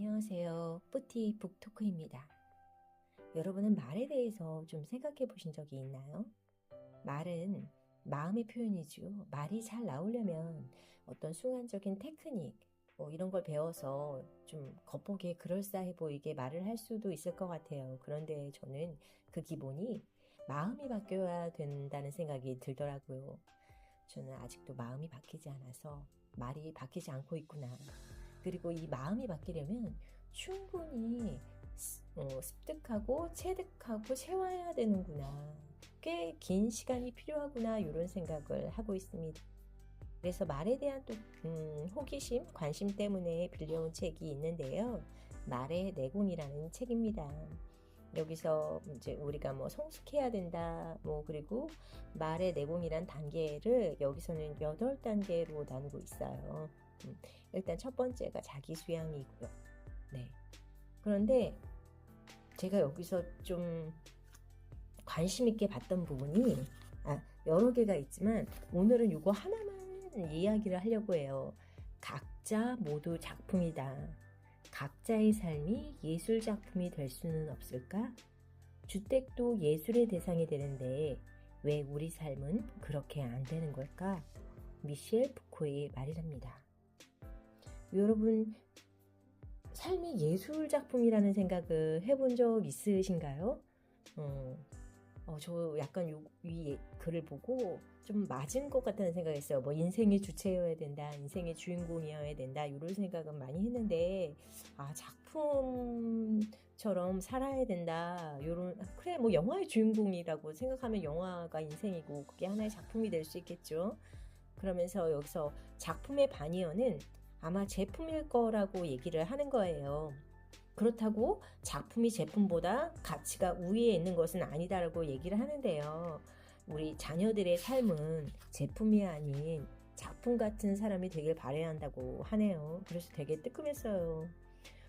안녕하세요. 뿌티 북토크입니다. 여러분은 말에 대해서 좀 생각해 보신 적이 있나요? 말은 마음의 표현이죠. 말이 잘 나오려면 어떤 순간적인 테크닉, 뭐 이런 걸 배워서 좀 겉보기에 그럴싸해 보이게 말을 할 수도 있을 것 같아요. 그런데 저는 그 기본이 마음이 바뀌어야 된다는 생각이 들더라고요. 저는 아직도 마음이 바뀌지 않아서 말이 바뀌지 않고 있구나. 그리고 이 마음이 바뀌려면 충분히 어, 습득하고 체득하고 채워야 되는구나. 꽤 긴 시간이 필요하구나. 이런 생각을 하고 있습니다. 그래서 말에 대한 또 음, 호기심, 관심 때문에 빌려온 책이 있는데요. 말의 내공이라는 책입니다. 여기서 이제 우리가 뭐 성숙해야 된다, 뭐 그리고 말의 내공이란 단계를 여기서는 8단계로 나누고 있어요. 음, 일단 첫 번째가 자기 수양이고요. 네. 그런데 제가 여기서 좀 관심 있게 봤던 부분이 아, 여러 개가 있지만 오늘은 이거 하나만 이야기를 하려고 해요. 각자 모두 작품이다. 각자의 삶이 예술 작품이 될 수는 없을까? 주택도 예술의 대상이 되는데 왜 우리 삶은 그렇게 안 되는 걸까? 미셸 푸코의 말이랍니다. 여러분, 삶이 예술 작품이라는 생각을 해본 적 있으신가요? 어, 어, 저 약간 요, 이 글을 보고 좀 맞은 것 같다는 생각했어요. 뭐 인생의 주체여야 된다, 인생의 주인공이어야 된다, 이런 생각은 많이 했는데 아 작품처럼 살아야 된다, 요런 그래 뭐 영화의 주인공이라고 생각하면 영화가 인생이고 그게 하나의 작품이 될 수 있겠죠. 그러면서 여기서 작품의 반이어는 아마 제품일 거라고 얘기를 하는 거예요. 그렇다고 작품이 제품보다 가치가 우위에 있는 것은 아니다라고 얘기를 하는데요. 우리 자녀들의 삶은 제품이 아닌 작품 같은 사람이 되길 바래야 한다고 하네요. 그래서 되게 뜨끔했어요.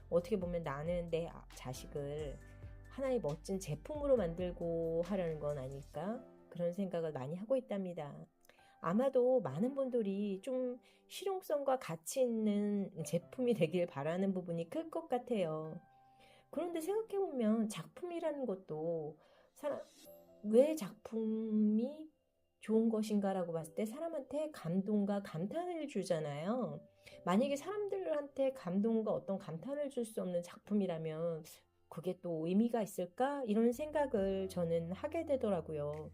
어떻게 보면 나는 내 자식을 하나의 멋진 제품으로 만들고 하려는 건 아닐까? 그런 생각을 많이 하고 있답니다. 아마도 많은 분들이 좀 실용성과 가치 있는 제품이 되길 바라는 부분이 클 것 같아요. 그런데 생각해보면 작품이라는 것도 사람, 왜 작품이 좋은 것인가라고 봤을 때 사람한테 감동과 감탄을 주잖아요. 만약에 사람들한테 감동과 어떤 감탄을 줄 수 없는 작품이라면 그게 또 의미가 있을까? 이런 생각을 저는 하게 되더라고요.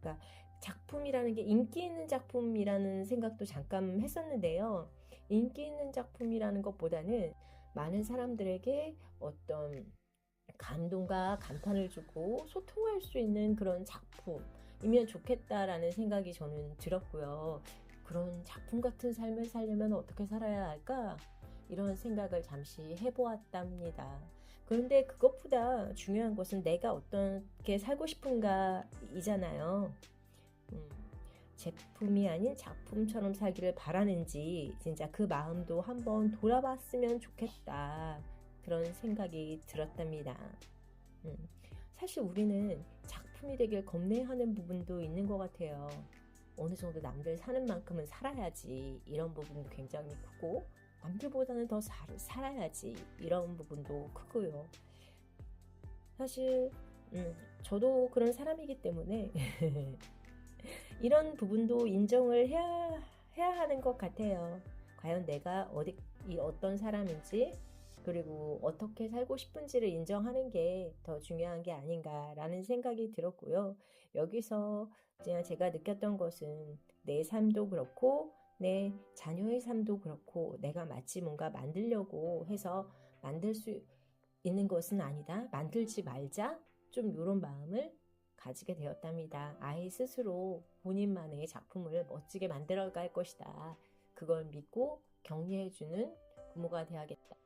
그러니까 작품이라는 게 인기 있는 작품이라는 생각도 잠깐 했었는데요. 인기 있는 작품이라는 것보다는 많은 사람들에게 어떤 감동과 감탄을 주고 소통할 수 있는 그런 작품이면 좋겠다라는 생각이 저는 들었고요. 그런 작품 같은 삶을 살려면 어떻게 살아야 할까? 이런 생각을 잠시 해보았답니다. 그런데 그것보다 중요한 것은 내가 어떻게 살고 싶은가 이잖아요. 음, 제품이 아닌 작품처럼 살기를 바라는지 진짜 그 마음도 한번 돌아봤으면 좋겠다. 그런 생각이 들었답니다. 음, 사실 우리는 작품이 되길 겁내하는 부분도 있는 것 같아요. 어느 정도 남들 사는 만큼은 살아야지 이런 부분도 굉장히 크고 남들보다는 더 살, 살아야지 이런 부분도 크고요. 사실 음, 저도 그런 사람이기 때문에 이런 부분도 인정을 해야 해야 하는 것 같아요. 과연 내가 어디 이 어떤 사람인지 그리고 어떻게 살고 싶은지를 인정하는 게 더 중요한 게 아닌가라는 생각이 들었고요. 여기서 그냥 제가 느꼈던 것은 내 삶도 그렇고 내 자녀의 삶도 그렇고 내가 마치 뭔가 만들려고 해서 만들 수 있는 것은 아니다. 만들지 말자. 좀 이런 마음을 가지게 되었답니다. 아이 스스로 본인만의 작품을 멋지게 만들어 갈 것이다. 그걸 믿고 격려해주는 부모가 되야겠다.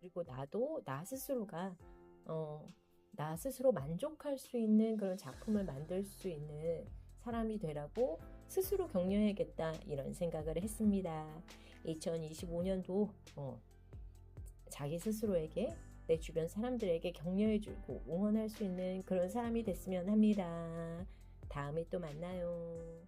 그리고 나도 나 스스로가 어, 나 스스로 만족할 수 있는 그런 작품을 만들 수 있는 사람이 되라고 스스로 격려해야겠다 이런 생각을 했습니다. 2025년도 어, 자기 스스로에게 내 주변 사람들에게 격려해주고 응원할 수 있는 그런 사람이 됐으면 합니다. 다음에 또 만나요.